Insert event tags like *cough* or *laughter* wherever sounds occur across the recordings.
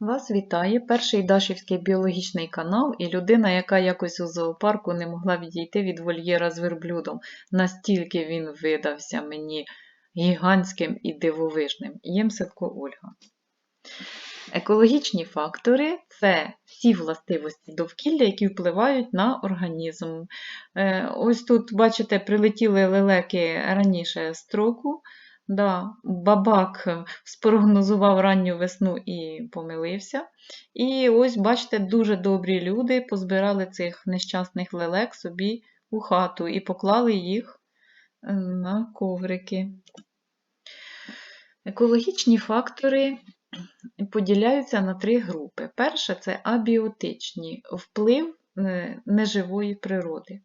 Вас вітає перший Дашівський біологічний канал і людина, яка якось у зоопарку не могла відійти від вольєра з верблюдом. Настільки він видався мені гігантським і дивовижним. Ємсенко Ольга. Екологічні фактори це всі властивості довкілля, які впливають на організм. Е, Ось тут, бачите, прилетіли лелеки раніше строку. Да, бабак спрогнозував ранню весну і помилився. І ось, бачите, дуже добрі люди позбирали цих нещасних лелек собі у хату і поклали їх е, на коврики. Екологічні фактори поділяються на три групи. Перше це абіотичні вплив е, неживої природи.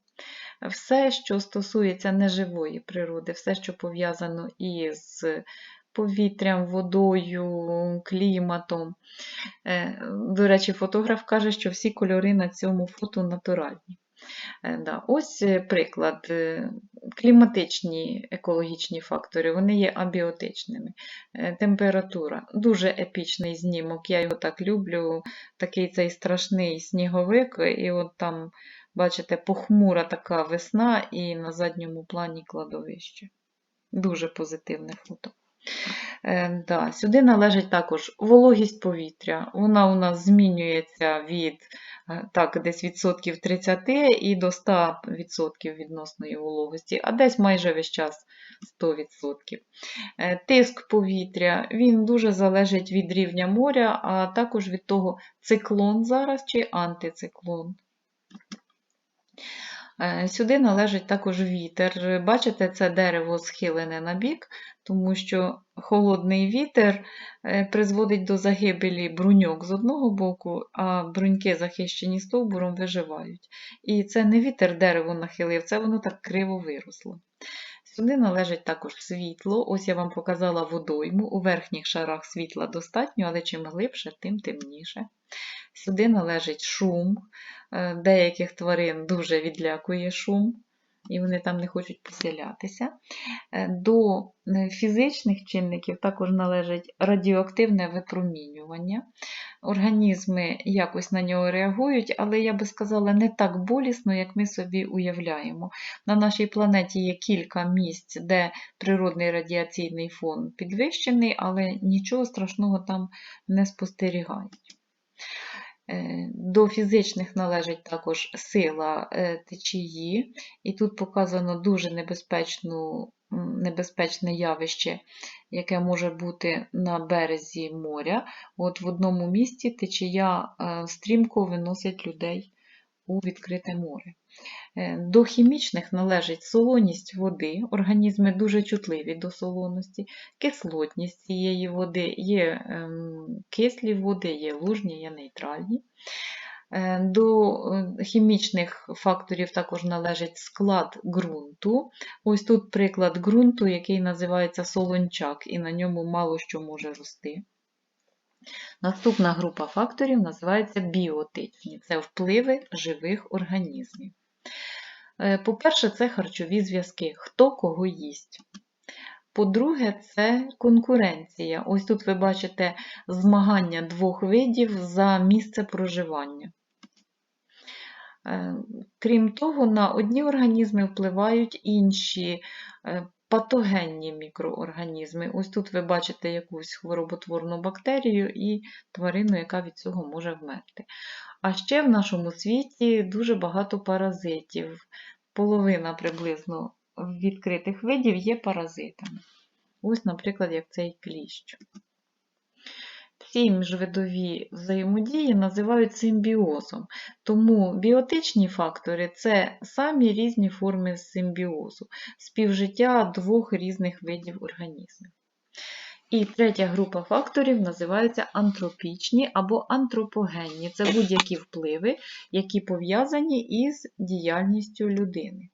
Все, що стосується неживої природи, все, що пов'язано із повітрям, водою, кліматом. Е, До речі, фотограф каже, що всі кольори на цьому фото натуральні. Е, Да. Ось е, приклад. Кліматичні екологічні фактори, вони є абіотичними. Температура. Дуже епічний знімок, я його так люблю. Такий цей страшний сніговик, і от там, бачите, похмура така весна, і на задньому плані кладовище. Дуже позитивне фото. Е, да, Сюди належить також вологість повітря. Вона у нас змінюється від е, так, десь відсотків 30 і до 100% відносної вологості, а десь майже весь час 100%. Е, Тиск повітря він дуже залежить від рівня моря, а також від того, циклон зараз чи антициклон. Е, Сюди належить також вітер. Бачите, це дерево схилене на бік, тому що холодний вітер е, призводить до загибелі бруньок з одного боку, а бруньки, захищені стовбуром, виживають. І це не вітер дерево нахилив, це воно так криво виросло. Сюди належить також світло. Ось я вам показала водойму. У верхніх шарах світла достатньо, але чим глибше, тим темніше. Сюди належить шум. Е, Деяких тварин дуже відлякує шум, і вони там не хочуть поселятися. Е, До е, фізичних чинників також належить радіоактивне випромінювання. Організми якось на нього реагують, але я би сказала, не так болісно, як ми собі уявляємо. На нашій планеті є кілька місць, де природний радіаційний фон підвищений, але нічого страшного там не спостерігають. Е, До фізичних належить також сила е, течії, і тут показано дуже небезпечну, небезпечне явище, яке може бути на березі моря. От в одному місці течія е, стрімко виносить людей у відкрите море. Е, До хімічних належить солоність води, організми дуже чутливі до солоності, кислотність цієї води, є ем, кислі води, є лужні, є нейтральні. Е, До е, хімічних факторів також належить склад ґрунту. Ось тут приклад ґрунту, який називається солончак, і на ньому мало що може рости. Наступна група факторів називається біотичні. Це впливи живих організмів. Е, По-перше, це харчові зв'язки, хто кого їсть. По-друге, це конкуренція. Ось тут ви бачите змагання двох видів за місце проживання. Е, Крім того, на одні організми впливають інші е, патогенні мікроорганізми. Ось тут ви бачите якусь хвороботворну бактерію і тварину, яка від цього може вмерти. А ще в нашому світі дуже багато паразитів. Половина приблизно відкритих видів є паразитами. Ось, наприклад, як цей кліщ. Ці міжвидові взаємодії називають симбіозом. Тому біотичні фактори це самі різні форми симбіозу, співжиття двох різних видів організмів. І третя група факторів називається антропічні або антропогенні. Це будь-які впливи, які пов'язані із діяльністю людини.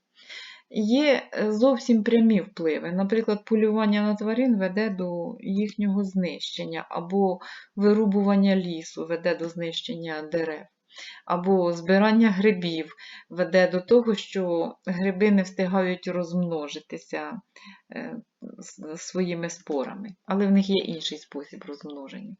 Є е, зовсім прямі впливи. Наприклад, полювання на тварин веде до їхнього знищення, або вирубування лісу веде до знищення дерев, або збирання грибів веде до того, що гриби не встигають розмножитися е, своїми спорами, але в них є інший спосіб розмноження.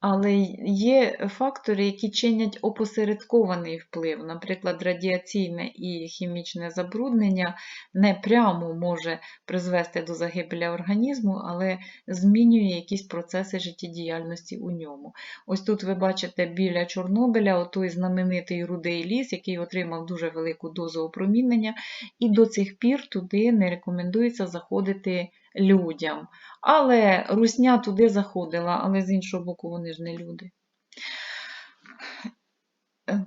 Але є фактори, які чинять опосередкований вплив. Наприклад, радіаційне і хімічне забруднення не прямо може призвести до загибелі організму, але змінює якісь процеси життєдіяльності у ньому. Ось тут ви бачите біля Чорнобиля той знаменитий рудий ліс, який отримав дуже велику дозу опромінення, і до цих пір туди не рекомендується заходити людям. Але русня туди заходила, але з іншого боку, вони ж не люди.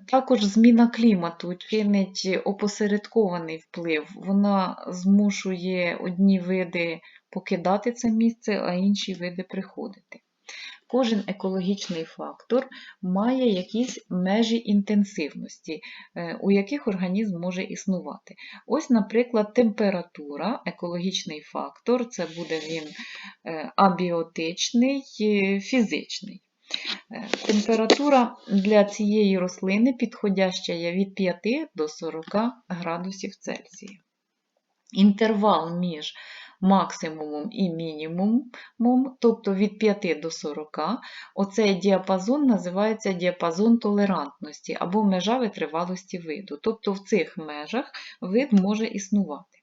Також зміна клімату чинить опосередкований вплив. Вона змушує одні види покидати це місце, а інші види приходити. Кожен екологічний фактор має якісь межі інтенсивності, е, у яких організм може існувати. Ось, наприклад, температура, екологічний фактор, це буде він е, абіотичний, е, фізичний. Температура для цієї рослини підходяща є від 5 до 40 градусів Цельсія. Інтервал між максимумом і мінімумом, тобто від 5 до 40, оцей діапазон називається діапазон толерантності або межа витривалості виду. Тобто в цих межах вид може існувати.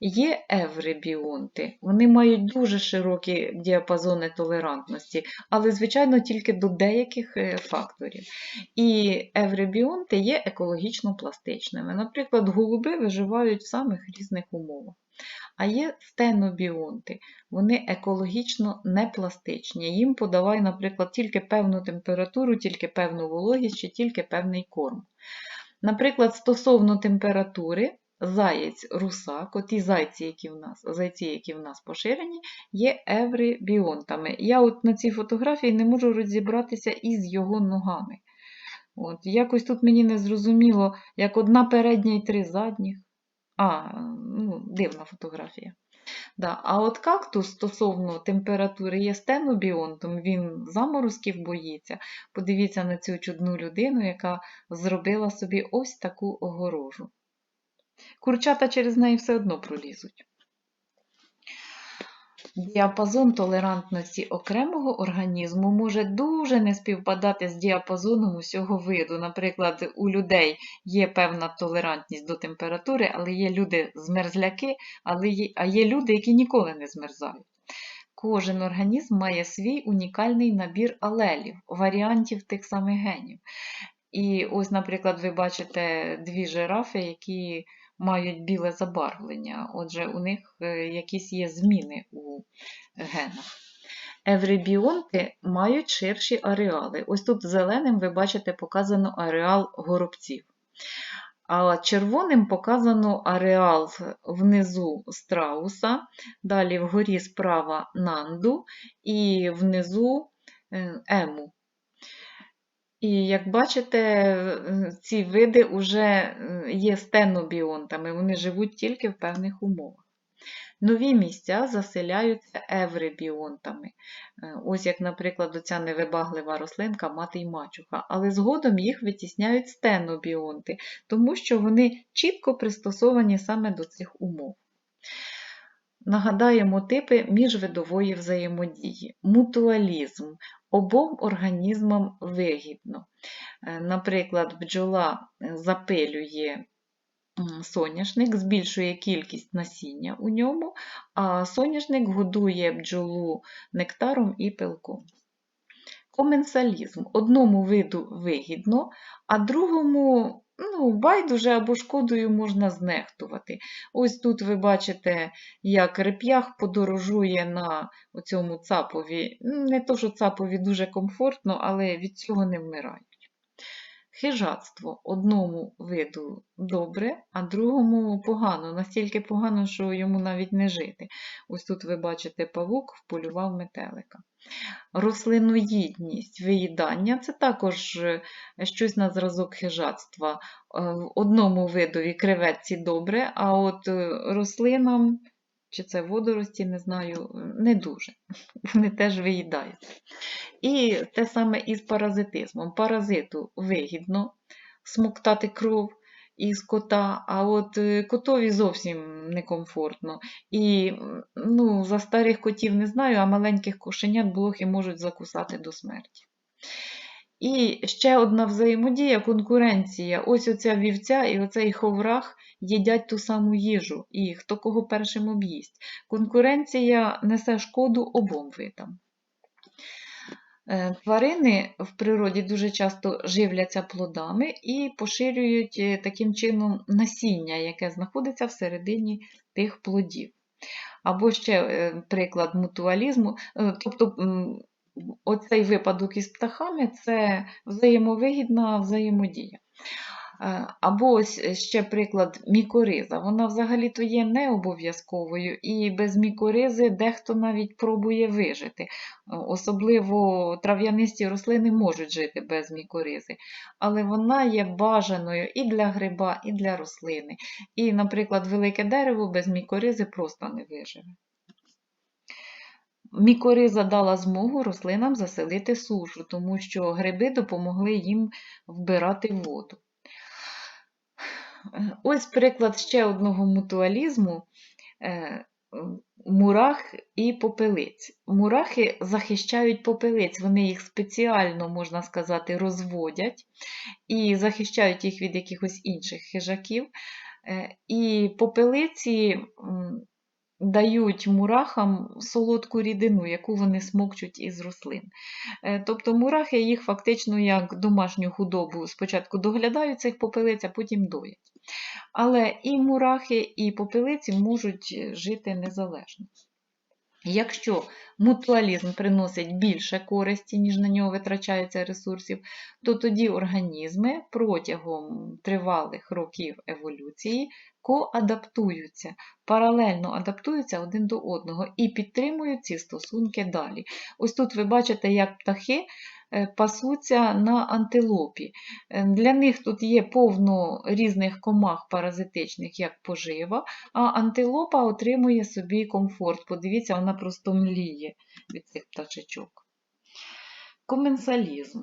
Є евребіонти, вони мають дуже широкі діапазони толерантності, але, звичайно, тільки до деяких е, факторів. І евребіонти є екологічно пластичними. Наприклад, голуби виживають в самих різних умовах. А є стенобіонти, вони екологічно непластичні. Їм подавай, наприклад, тільки певну температуру, тільки певну вологість чи тільки певний корм. Наприклад, стосовно температури, заєць, русак, оті зайці, які в нас, зайці, які в нас поширені, є евребіонтами. Я от на цій фотографії не можу розібратися із його ногами. От, Якось тут мені не зрозуміло, як одна передня і три задніх. А, ну, дивна фотографія. Да. А от кактус стосовно температури є стенобіонтом, він заморозків боїться. Подивіться на цю чудну людину, яка зробила собі ось таку огорожу. Курчата через неї все одно пролізуть. Діапазон толерантності окремого організму може дуже не співпадати з діапазоном усього виду. Наприклад, у людей є певна толерантність до температури, але є люди змерзляки, але є, а є люди, які ніколи не змерзають. Кожен організм має свій унікальний набір алелів, варіантів тих самих генів. І ось, наприклад, ви бачите дві жирафи, які мають біле забарвлення. Отже, у них е, якісь є зміни у генах. Евребіонти мають ширші ареали. Ось тут зеленим ви бачите показано ареал горобців. А червоним показано ареал внизу страуса, далі вгорі справа нанду і внизу е, ему. І як бачите, е, ці види вже є стенобіонтами, вони живуть тільки в певних умовах. Нові місця заселяються евребіонтами. Е, Ось як, наприклад, оця невибаглива рослинка мати й мачуха, але згодом їх витісняють стенобіонти, тому що вони чітко пристосовані саме до цих умов. Нагадаємо типи міжвидової взаємодії. Мутуалізм. Обом організмам вигідно. Е, Наприклад, бджола запилює соняшник, збільшує кількість насіння у ньому, а соняшник годує бджолу нектаром і пилком. Коменсалізм. Одному виду вигідно, а другому ну, байдуже або шкодою можна знехтувати. Ось тут ви бачите, як реп'ях подорожує на цьому цапові. Не то, що цапові дуже комфортно, але від цього не вмирають. Хижацтво одному виду добре, а другому погано, настільки погано, що йому навіть не жити. Ось тут ви бачите, павук вполював метелика. Рослиноїдність, виїдання це також е, щось на зразок хижацтва. Е, В одному видові креветці добре, а от е, рослинам, чи це водорості, не знаю, не дуже. *laughs* Вони теж виїдаються. І те саме із паразитизмом. Паразиту вигідно смоктати кров із кота, а от е, котові зовсім некомфортно. І ну, за старих котів не знаю, а маленьких кошенят блохи можуть закусати до смерті. І ще одна взаємодія конкуренція. Ось оця вівця і оцей ховрах їдять ту саму їжу, і хто кого першим об'їсть. Конкуренція несе шкоду обом видам. Е, Тварини в природі дуже часто живляться плодами і поширюють е, таким чином насіння, яке знаходиться всередині тих плодів. Або ще е, приклад мутуалізму, тобто оцей випадок із птахами це взаємовигідна взаємодія. Е, Або ось ще приклад мікориза. Вона взагалі-то є не обов'язковою, і без мікоризи дехто навіть пробує вижити. Особливо трав'янисті рослини можуть жити без мікоризи, але вона є бажаною і для гриба, і для рослини. І, наприклад, велике дерево без мікоризи просто не виживе. Мікориза дала змогу рослинам заселити сушу, тому що гриби допомогли їм вбирати воду. Ось приклад ще одного мутуалізму е, мурах і попелиць. Мурахи захищають попелиць, вони їх спеціально, можна сказати, розводять і захищають їх від якихось інших хижаків. Е, І попелиці дають мурахам солодку рідину, яку вони смокчуть із рослин. Е, Тобто мурахи їх фактично як домашню худобу спочатку доглядають цих попелиць, а потім доять. Але і мурахи, і попелиці можуть е, жити незалежно. Якщо мутуалізм приносить більше користі, ніж на нього витрачається ресурсів, то тоді організми протягом тривалих років еволюції коадаптуються, паралельно адаптуються один до одного і підтримують ці стосунки далі. Ось тут ви бачите, як птахи пасуться на антилопі. Е, Для них тут є повно різних комах паразитичних, як пожива, а антилопа отримує собі комфорт. Подивіться, вона просто мліє від цих пташечок. Коменсалізм.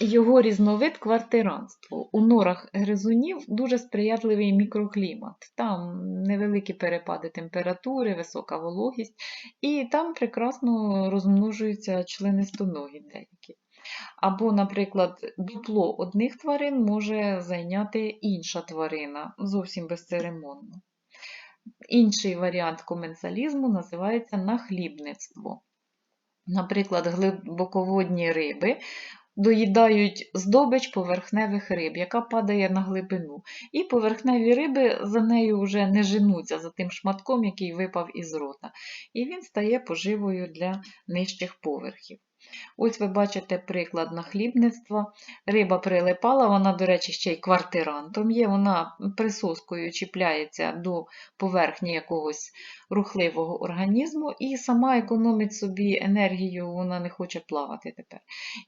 Його різновид квартиранство. У норах гризунів дуже сприятливий мікроклімат. Там невеликі перепади температури, висока вологість, і там прекрасно розмножуються членистоногі деякі. Або, наприклад, дупло одних тварин може зайняти інша тварина, зовсім безцеремонно. Інший варіант коменсалізму називається нахлібництво. Наприклад, глибоководні риби доїдають здобич поверхневих риб, яка падає на глибину. І поверхневі риби за нею вже не женуться за тим шматком, який випав із рота. І він стає поживою для нижчих поверхів. Ось ви бачите приклад нахлібництва. Риба прилипала, вона, до речі, ще й квартирантом є, вона присоскою чіпляється до поверхні якогось рухливого організму і сама економить собі енергію, вона не хоче плавати тепер.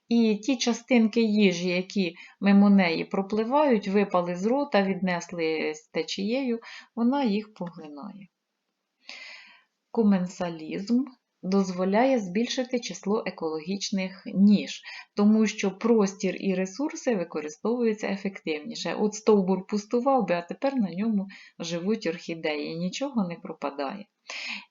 І ті частинки їжі, які мимо неї пропливають, випали з рота, віднесли з течією, вона їх поглинає. Коменсалізм дозволяє збільшити число екологічних ніж, тому що простір і ресурси використовуються ефективніше. От стовбур пустував би, а тепер на ньому живуть орхідеї, нічого не пропадає.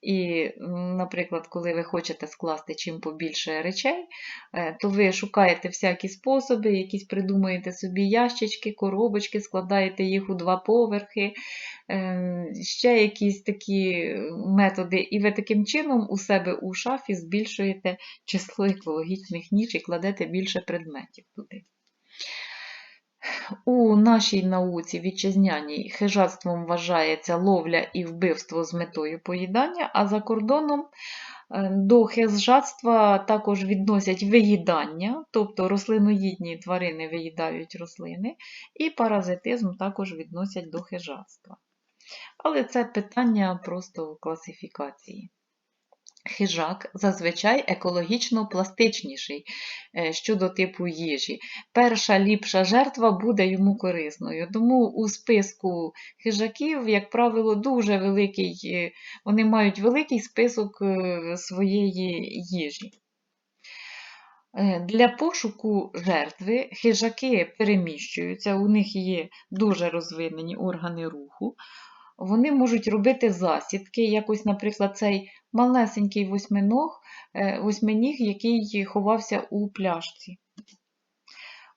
І, наприклад, коли ви хочете скласти чим побільше речей, е, то ви шукаєте всякі способи, якісь придумуєте собі ящички, коробочки, складаєте їх у два поверхи, е, ще якісь такі методи, і ви таким чином у себе у шафі збільшуєте число екологічних ніж і кладете більше предметів туди. У нашій науці вітчизняній хижацтвом вважається ловля і вбивство з метою поїдання, а за кордоном е, до хижацтва також відносять виїдання, тобто рослиноїдні тварини виїдають рослини, і паразитизм також відносять до хижацтва. Але це питання просто класифікації. Хижак зазвичай екологічно пластичніший е, щодо типу їжі. Перша ліпша жертва буде йому корисною. Тому у списку хижаків, як правило, дуже великий, е, вони мають великий список е, своєї їжі. Для пошуку жертви хижаки переміщуються, у них є дуже розвинені органи руху. Вони можуть робити засідки, якось, наприклад, цей малесенький восьминог, е, восьминіг, який ховався у пляшці.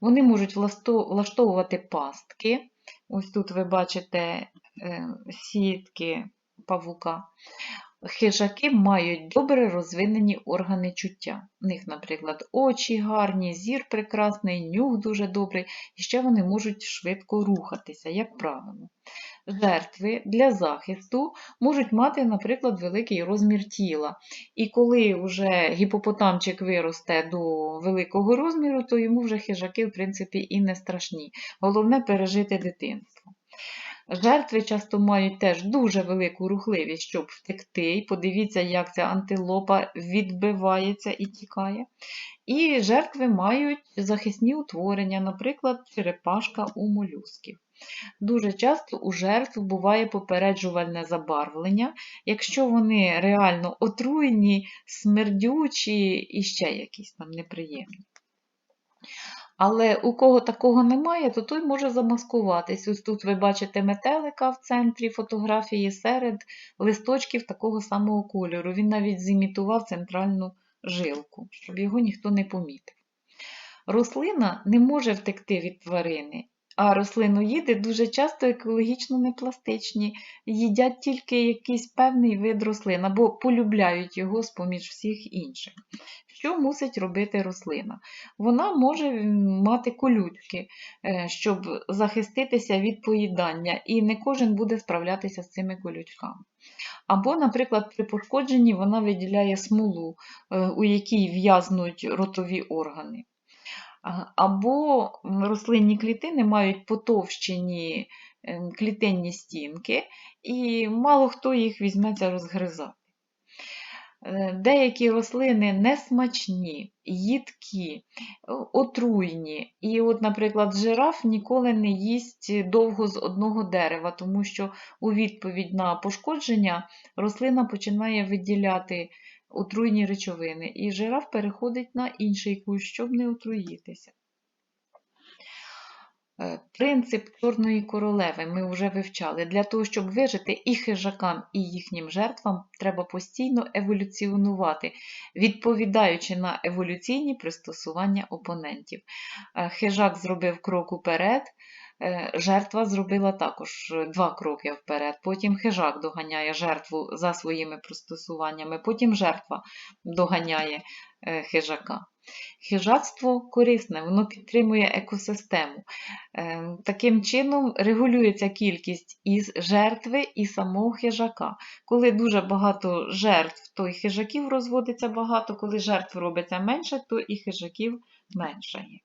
Вони можуть влаштовувати пастки. Ось тут ви бачите е, сітки павука. Хижаки мають добре розвинені органи чуття. У них, наприклад, очі гарні, зір прекрасний, нюх дуже добрий, і ще вони можуть швидко рухатися, як правило. Жертви для захисту можуть мати, наприклад, великий розмір тіла. І коли вже гіпопотамчик виросте до великого розміру, то йому вже хижаки, в принципі, і не страшні. Головне пережити дитинство. Жертви часто мають теж дуже велику рухливість, щоб втекти. І подивіться, як ця антилопа відбивається і тікає. І жертви мають захисні утворення, наприклад, черепашка у молюсків. Дуже часто у жертв буває попереджувальне забарвлення, якщо вони реально отруєні, смердючі і ще якісь там неприємні. Але у кого такого немає, то той може замаскуватись. Ось тут ви бачите метелика в центрі фотографії серед листочків такого самого кольору. Він навіть зімітував центральну жилку, щоб його ніхто не помітив. Рослина не може втекти від тварини, рослиноїди дуже часто екологічно непластичні, їдять тільки якийсь певний вид рослин або полюбляють його з-поміж всіх інших. Що мусить робити рослина? Вона може мати колючки, е, щоб захиститися від поїдання, і не кожен буде справлятися з цими колючками. Або, наприклад, при пошкодженні вона виділяє смолу, е, у якій в'язнуть ротові органи. Або рослинні клітини мають потовщені ем, клітинні стінки, і мало хто їх візьметься розгризати. Е, Деякі рослини несмачні, їдкі, е, отруйні. І, от, наприклад, жираф ніколи не їсть довго з одного дерева, тому що у відповідь на пошкодження рослина починає виділяти отруйні речовини, і жираф переходить на інший кущ, щоб не отруїтися. Е, Принцип чорної королеви ми вже вивчали. Для того, щоб вижити і хижакам, і їхнім жертвам, треба постійно еволюціонувати, відповідаючи на еволюційні пристосування опонентів. Е, Хижак зробив крок уперед, жертва зробила також два кроки вперед. Потім хижак доганяє жертву за своїми пристосуваннями, потім жертва доганяє е, хижака. Хижацтво корисне, воно підтримує екосистему. Е, Таким чином регулюється кількість і жертви, і самого хижака. Коли дуже багато жертв, то і хижаків розводиться багато, коли жертв робиться менше, то і хижаків меншає.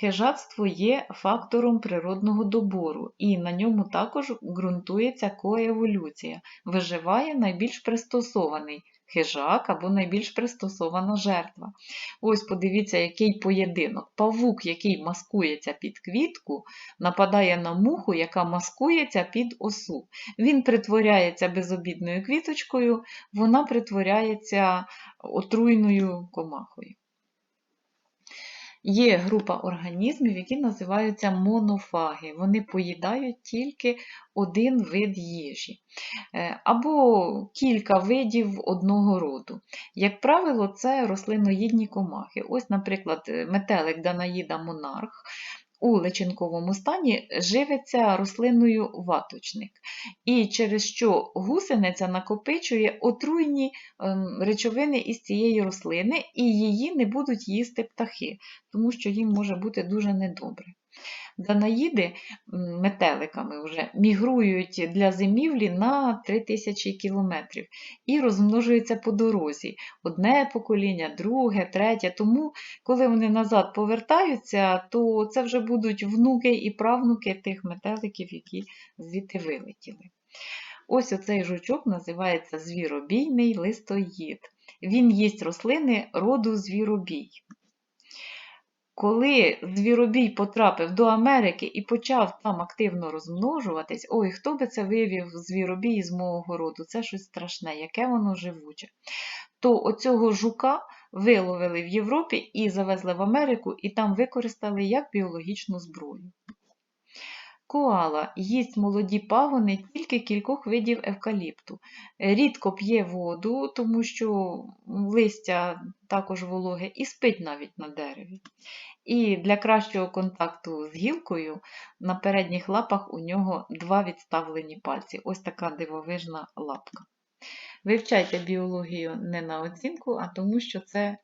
Хижацтво є фактором природного добору, і на ньому також ґрунтується коеволюція. Виживає найбільш пристосований хижак або найбільш пристосована жертва. Ось подивіться, який поєдинок. Павук, який маскується під квітку, нападає на муху, яка маскується під осу. Він притворяється безобідною квіточкою, вона притворяється отруйною комахою. Є група організмів, які називаються монофаги. Вони поїдають тільки один вид їжі Е, або кілька видів одного роду. Як правило, це рослиноїдні комахи. Ось, наприклад, метелик Данаїда монарх. У личинковому стані живиться рослиною ваточник, і через що гусениця накопичує отруйні ем, речовини із цієї рослини, і її не будуть їсти птахи, тому що їм може бути дуже недобре. Данаїди метеликами вже мігрують для зимівлі на 3000 кілометрів і розмножуються по дорозі. Одне покоління, друге, третє. Тому, коли вони назад повертаються, то це вже будуть внуки і правнуки тих метеликів, які звідти вилетіли. Ось оцей жучок називається звіробійний листоїд. Він їсть рослини роду звіробій. Коли звіробій потрапив до Америки і почав там активно розмножуватись, ой, хто би це вивів звіробій з мого роду, це щось страшне, яке воно живуче. То оцього жука виловили в Європі і завезли в Америку, і там використали як біологічну зброю. Коала їсть молоді пагони тільки кількох видів евкаліпту. Рідко п'є воду, тому що листя також вологе, і спить навіть на дереві. І для кращого контакту з гілкою на передніх лапах у нього два відставлені пальці. Ось така дивовижна лапка. Вивчайте біологію не на оцінку, а тому, що це